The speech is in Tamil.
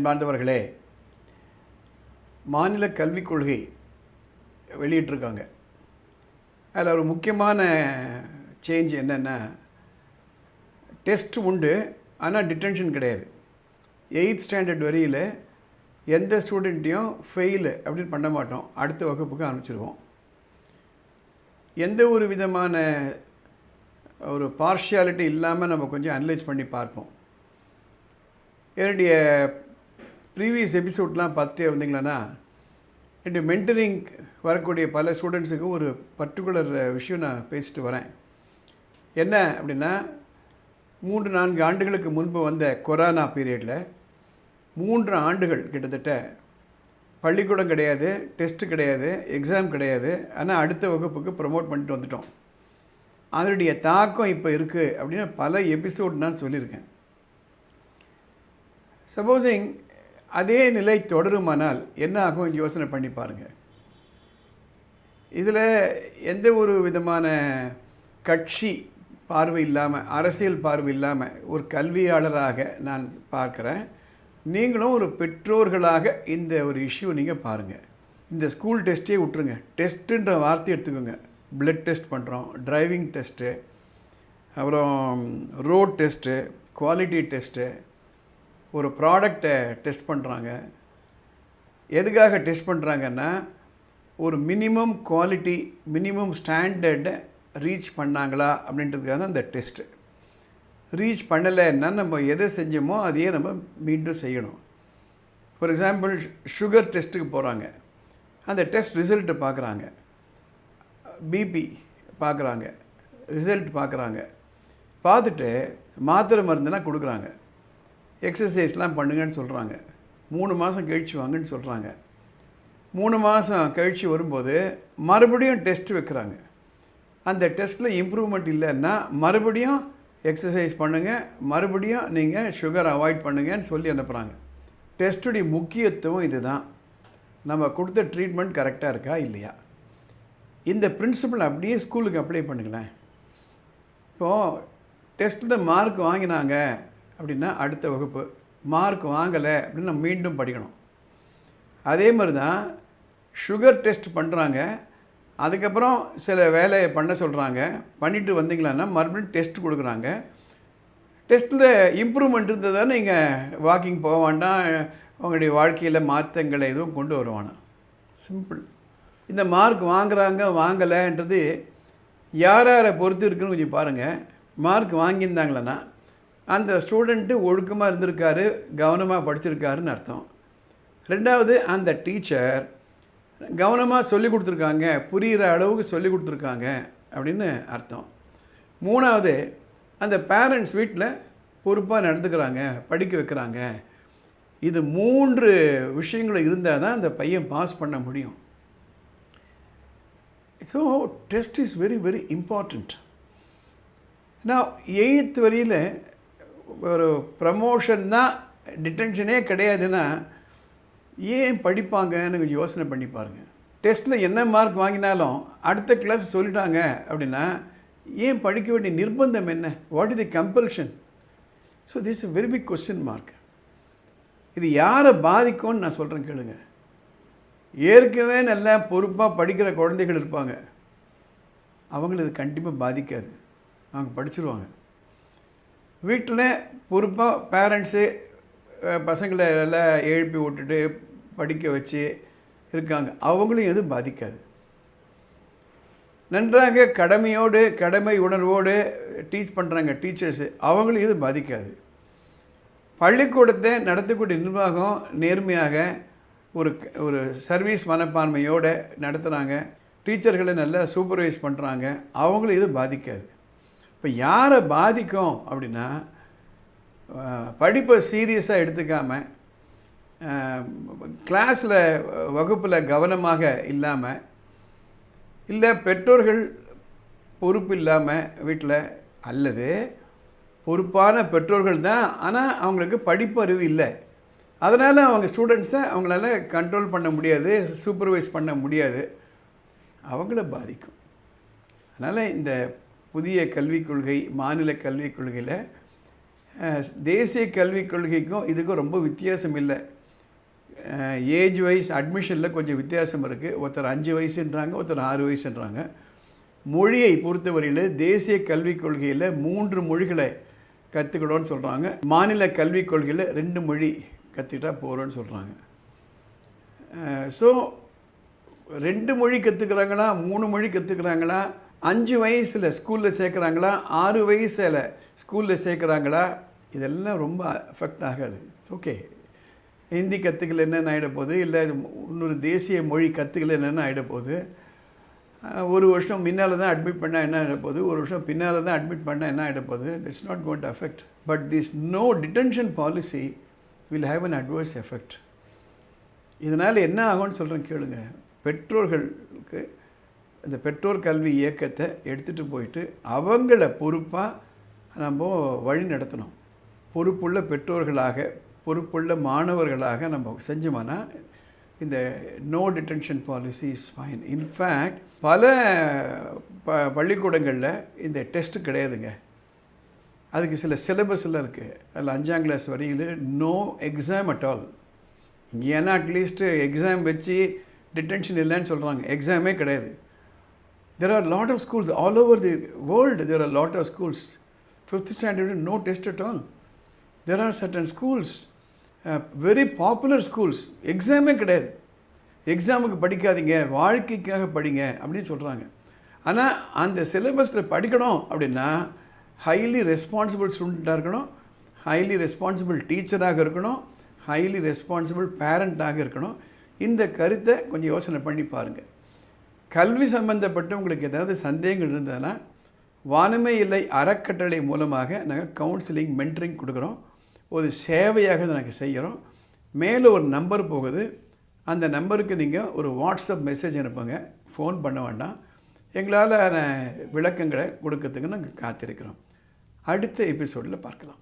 அன்பார்ந்தவர்களே மாநில கல்விக் கொள்கை வெளியிட்டிருக்காங்க. அதில் ஒரு முக்கியமான சேஞ்ச் என்னென்னா டெஸ்ட் உண்டு ஆனால் டிடென்ஷன் கிடையாது. எயித் ஸ்டாண்டர்ட் வரையில் எந்த ஸ்டூடெண்ட்டையும் ஃபெயிலு அப்படின்னு பண்ண மாட்டோம். அடுத்த வகுப்புக்கு அனுப்பிச்சிருவோம். எந்த ஒரு விதமான ஒரு பார்ஷியாலிட்டி இல்லாமல் நம்ம கொஞ்சம் அனலைஸ் பண்ணி பார்ப்போம். என்னுடைய ப்ரீவியஸ் எபிசோட்லாம் பார்த்துட்டே வந்தீங்களன்னா என்னுடைய மென்டரிங் வரக்கூடிய பல ஸ்டூடெண்ட்ஸுக்கு ஒரு பர்டிகுலர் விஷயம் நான் பேசிட்டு வரேன். என்ன அப்படின்னா மூன்று நான்கு ஆண்டுகளுக்கு முன்பு வந்த கொரோனா பீரியடில் மூன்று ஆண்டுகள் கிட்டத்தட்ட பள்ளிக்கூடம் கிடையாது டெஸ்ட்டு கிடையாது எக்ஸாம் கிடையாது. ஆனால் அடுத்த வகுப்புக்கு ப்ரமோட் பண்ணிட்டு வந்துட்டோம். அதனுடைய தாக்கம் இப்போ இருக்குது அப்படின்னு பல எபிசோட் நான் சொல்லியிருக்கேன். சப்போஸிங் அதே நிலை தொடருமானால் என்ன ஆகும் யோசனை பண்ணி பாருங்கள் இதில் எந்த ஒரு விதமான கட்சி பார்வை இல்லாமல் அரசியல் பார்வை இல்லாமல் ஒரு கல்வியாளராக நான் பார்க்குறேன். நீங்களும் ஒரு பெற்றோர்களாக இந்த ஒரு இஷ்யூ நீங்கள் பாருங்கள் இந்த ஸ்கூல் டெஸ்ட்டே விட்டுருங்க. டெஸ்ட்டுன்ற வார்த்தை எடுத்துக்கோங்க. பிளட் டெஸ்ட் பண்ணுறோம் டிரைவிங் டெஸ்ட்டு அப்புறம் ரோட் டெஸ்ட்டு குவாலிட்டி டெஸ்ட்டு ஒரு ப்ராடக்டை டெஸ்ட் பண்ணுறாங்க எதுக்காக டெஸ்ட் பண்ணுறாங்கன்னா ஒரு மினிமம் குவாலிட்டி மினிமம் ஸ்டாண்டர்டை ரீச் பண்ணாங்களா அப்படின்றதுக்காக தான் அந்த டெஸ்ட்டு ரீச் பண்ணலைன்னா நம்ம எதை செஞ்சோமோ அதையே நம்ம மீண்டும் செய்யணும். ஃபார் எக்ஸாம்பிள் சுகர் டெஸ்ட்டுக்கு போகிறாங்க அந்த டெஸ்ட் ரிசல்ட்டு பார்க்குறாங்க. பிபி பார்க்குறாங்க. ரிசல்ட் பார்க்குறாங்க. பார்த்துட்டு மாத்திரை மருந்துலாம் கொடுக்குறாங்க. எக்ஸசைஸ்லாம் பண்ணுங்கன்னு சொல்கிறாங்க மூணு மாதம் கழிச்சு வாங்கன்னு சொல்கிறாங்க மூணு மாதம் கழித்து வரும்போது மறுபடியும் டெஸ்ட் வைக்கிறாங்க. அந்த டெஸ்ட்டில் இம்ப்ரூவ்மெண்ட் இல்லைன்னா மறுபடியும் எக்ஸசைஸ் பண்ணுங்கள் மறுபடியும் நீங்கள் சுகர் அவாய்ட் பண்ணுங்கன்னு சொல்லி அனுப்புகிறாங்க டெஸ்ட்டுடைய முக்கியத்துவம் இதுதான். நம்ம கொடுத்த ட்ரீட்மெண்ட் கரெக்டாக இருக்கா இல்லையா? இந்த பிரின்சிபல் அப்படியே ஸ்கூலுக்கு அப்ளை பண்ணுங்களேன். இப்போது டெஸ்ட்டில் மார்க் வாங்கினாங்க. அப்படின்னா அடுத்த வகுப்பு. மார்க் வாங்கலை அப்படின்னு நம்ம மீண்டும் படிக்கணும். அதே மாதிரி தான் சுகர் டெஸ்ட் பண்ணுறாங்க அதுக்கப்புறம் சில வேலையை பண்ண சொல்கிறாங்க பண்ணிட்டு வந்தீங்களான்னா மறுபடியும் டெஸ்ட் கொடுக்குறாங்க. டெஸ்ட்டில் இம்ப்ரூவ்மெண்ட் இருந்ததா நீங்கள் வாக்கிங் போக வேண்டாம். உங்களுடைய வாழ்க்கையில் மாற்றங்களை எதுவும் கொண்டு வருவானா? சிம்பிள் இந்த மார்க் வாங்குறாங்க வாங்கலைன்றது யார் யாரை பொறுத்து இருக்குன்னு கொஞ்சம் பாருங்கள் மார்க் வாங்கியிருந்தாங்களன்னா அந்த ஸ்டூடெண்ட்டு ஒழுக்கமாக இருந்திருக்காரு கவனமாக படிச்சிருக்காருன்னு அர்த்தம். ரெண்டாவது அந்த டீச்சர் கவனமாக சொல்லி கொடுத்துருக்காங்க புரிகிற அளவுக்கு சொல்லி கொடுத்துருக்காங்க அப்படின்னு அர்த்தம். மூணாவது அந்த பேரண்ட்ஸ் வீட்டில் பொறுப்பாக நடந்துக்கிறாங்க படிக்க வைக்கிறாங்க. இது மூன்று விஷயங்களும் இருந்தால் தான் அந்த பையன் பாஸ் பண்ண முடியும். So test is very very important நான் எயித் வரையில் ஒரு ப்ரமோஷன் தான் டிடென்ஷனே கிடையாதுன்னா ஏன் படிப்பாங்கன்னு கொஞ்சம் யோசனை பண்ணி பாருங்கள் டெஸ்ட்டில் என்ன மார்க் வாங்கினாலும் அடுத்த கிளாஸ் சொல்லிட்டாங்க அப்படின்னா ஏன் படிக்க வேண்டிய நிர்பந்தம் என்ன? What is the compulsion so this very big question mark இது யாரை பாதிக்கும்னு நான் சொல்கிறேன் கேளுங்க. ஏற்கனவே நல்லா பொறுப்பாக படிக்கிற குழந்தைகள் இருப்பாங்க. அவங்கள இது கண்டிப்பாக பாதிக்காது. அவங்க படிச்சிருவாங்க. வீட்டில் பொறுப்பாக பேரண்ட்ஸு பசங்களை எல்லாம் எழுப்பி விட்டுட்டு படிக்க வச்சு இருக்காங்க. அவங்களையும் எதுவும் பாதிக்காது. நன்றாக கடமையோடு கடமை உணர்வோடு டீச் பண்ணுறாங்க டீச்சர்ஸு அவங்களையும் எதுவும் பாதிக்காது. பள்ளிக்கூடத்தை நடத்தக்கூடிய நிர்வாகம் நேர்மையாக ஒரு ஒரு சர்வீஸ் மனப்பான்மையோடு நடத்துகிறாங்க டீச்சர்களை நல்லா சூப்பர்வைஸ் பண்ணுறாங்க அவங்களும் இது பாதிக்காது. இப்போ யாரை பாதிக்கும் அப்படின்னா படிப்பை சீரியஸாக எடுத்துக்காமல் கிளாஸில் வகுப்பில் கவனமாக இல்லாமல் இல்லை பெற்றோர்கள் பொறுப்பு இல்லாமல் வீட்டில் அல்லது பொறுப்பான பெற்றோர்கள் தான் ஆனால் அவங்களுக்கு படிப்பறிவு இல்லை. அதனால் அவங்க ஸ்டூடெண்ட்ஸை அவங்களால கண்ட்ரோல் பண்ண முடியாது சூப்பர்வைஸ் பண்ண முடியாது. அவங்கள பாதிக்கும். அதனால் இந்த புதிய கல்விக் கொள்கை மாநில கல்விக் கொள்கையில் தேசிய கல்விக் கொள்கைக்கும் இதுக்கும் ரொம்ப வித்தியாசம் இல்லை. ஏஜ் வைஸ் அட்மிஷனில் கொஞ்சம் வித்தியாசம் இருக்குது ஒருத்தர் அஞ்சு வயசுன்றாங்க ஒருத்தர் ஆறு வயசுன்றாங்க. மொழியை பொறுத்தவரையில் தேசிய கல்விக் கொள்கையில் மூன்று மொழிகளை கற்றுக்கணும்னு சொல்கிறாங்க மாநில கல்விக் கொள்கையில் ரெண்டு மொழி கற்றுக்கிட்டா போகிறோன்னு சொல்கிறாங்க ஸோ ரெண்டு மொழி கற்றுக்குறாங்களா மூணு மொழி கற்றுக்குறாங்களா அஞ்சு வயசில் ஸ்கூலில் சேர்க்குறாங்களா? ஆறு வயசில் ஸ்கூலில் சேர்க்குறாங்களா? இதெல்லாம் ரொம்ப அஃபெக்ட் ஆகாது. ஓகே ஹிந்தி கற்றுக்கல என்னென்ன ஆகிட போகுது? இல்லை இது இன்னொரு தேசிய மொழி கற்றுக்கல என்னென்ன ஆகிட போகுது? ஒரு வருஷம் முன்னால் தான் அட்மிட் பண்ணால் என்ன ஆகிட போகுது? ஒரு வருஷம் பின்னால் தான் அட்மிட் பண்ணால் என்ன ஆகிட போகுது? It's not going to affect but this no detention policy will have an adverse effect இதனால் என்ன ஆகும்னு சொல்கிறேன் கேளுங்க. பெற்றோர்களுக்கு இந்த பெற்றோர் கல்வி இயக்கத்தை எடுத்துகிட்டு போயிட்டு அவங்கள பொறுப்பாக நம்ம வழி நடத்தணும். பொறுப்புள்ள பெற்றோர்களாக பொறுப்புள்ள மாணவர்களாக நம்ம செஞ்சோம்னா இந்த no detention policy is fine in fact பல ப பள்ளிக்கூடங்களில் இந்த டெஸ்ட்டு கிடையாதுங்க. அதுக்கு சில சிலபஸில் இருக்குது அதில் அஞ்சாம் கிளாஸ் வரையில் நோ எக்ஸாம் அட் ஆல் இங்கே ஏன்னா அட்லீஸ்ட் எக்ஸாம் வச்சு டிடென்ஷன் இல்லைன்னு சொல்கிறாங்க எக்ஸாமே கிடையாது. There are lot of schools all over the world there are lot of schools fifth standard no test at all there are certain schools very popular schools எக்ஸாமே கிடையாது. எக்ஸாமுக்கு படிக்காதீங்க வாழ்க்கைக்காக படிங்க அப்படின்னு சொல்கிறாங்க ஆனால் அந்த சிலபஸில் படிக்கணும் அப்படின்னா ஹைலி ரெஸ்பான்சிபிள் ஸ்டூடெண்ட்டாக இருக்கணும் ஹைலி ரெஸ்பான்சிபிள் டீச்சராக இருக்கணும் ஹைலி ரெஸ்பான்சிபிள் பேரண்ட்டாக இருக்கணும். இந்த கருத்தை கொஞ்சம் யோசனை பண்ணி பாருங்கள் கல்வி சம்பந்தப்பட்டு உங்களுக்கு ஏதாவது சந்தேகங்கள் இருந்ததுன்னா வானமே இல்லை அறக்கட்டளை மூலமாக நாங்கள் கவுன்சிலிங் மென்டரிங் கொடுக்குறோம். ஒரு சேவையாக இதை நாங்கள் செய்கிறோம். மேலே ஒரு நம்பர் போகுது. அந்த நம்பருக்கு நீங்கள் ஒரு வாட்ஸ்அப் மெசேஜ் அனுப்புங்க. ஃபோன் பண்ண வேண்டாம். எங்களால் விளக்கங்களை கொடுக்கறதுக்கு நாங்கள் காத்திருக்கிறோம். அடுத்த எபிசோடில் பார்க்கலாம்.